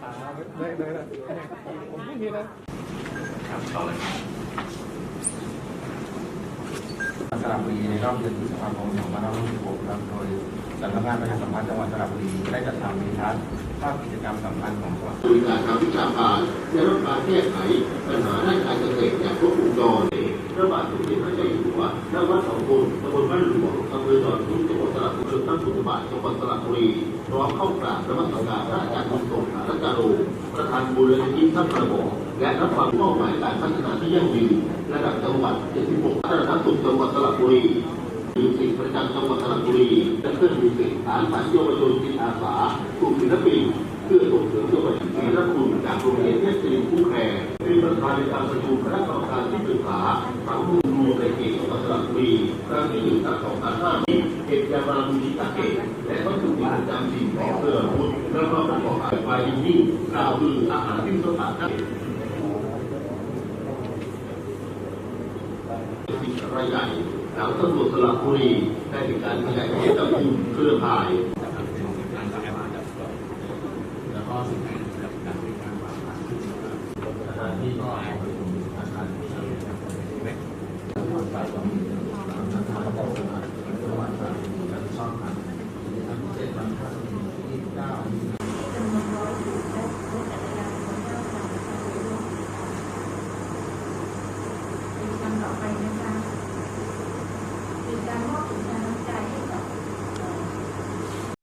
ขาเลยเละผมไม่มีนะครับต่อเลยครับสระบุรีในรอบเดือนพฤษภาคม2566ครับโดยสำนักงานประชาสัมพันธ์จังหวัดสระบุรีได้จัดทำนิทรรศภาพกิจกรรมสำคัญของจังหวัดบริการทางวิชาการและรับการแก้ไขปัญหาด้านการเกษตรอย่างครบวงจรพระบาทสมเด็จพระเจ้าอยู่หัวณวัดสองคนตำบลบ้านหลวง อำเภอนทุ่งจังหวัดสระบุรีตั้งสุขบาทจังหวัดสระบุรีพร้อมเข้ากราบนมัสการพระอาจารย์บุญส่งสารการโรประธานบูรณนิธิท่านประบอกและรับฟังเป้าหมายการพัฒนาที่ยั่งยืนระดับจังหวัด 76สาธารณสุขจังหวัดสระบุรีมิวสิกประจำจังหวัดสระบุรีและเครื่องมิวสิกฐาสัญโยบชนจิตอาสากลุ่มศิลปินเพื่อส่งเสริมเยาวชนศิลปคุณจากโรงเรียนเทศบาลผู้แคร์เป็นประธานในการประชุมคณะกรรมการที่ปรึกษาสังคม จะมามีตาเกียบและวัตถุดิบประจำถิ่นของเรื่อพุทธแล้วก็ประกอบไปยิ่งกล่าวคืออาหารที่ต้องการได้รายใหญ่ทางตำรวจสระบุรีได้มีการขยายเลจับกลุ่มเครือข่ายแล้วก็สิ่งที่จะดำเนินการที่ก็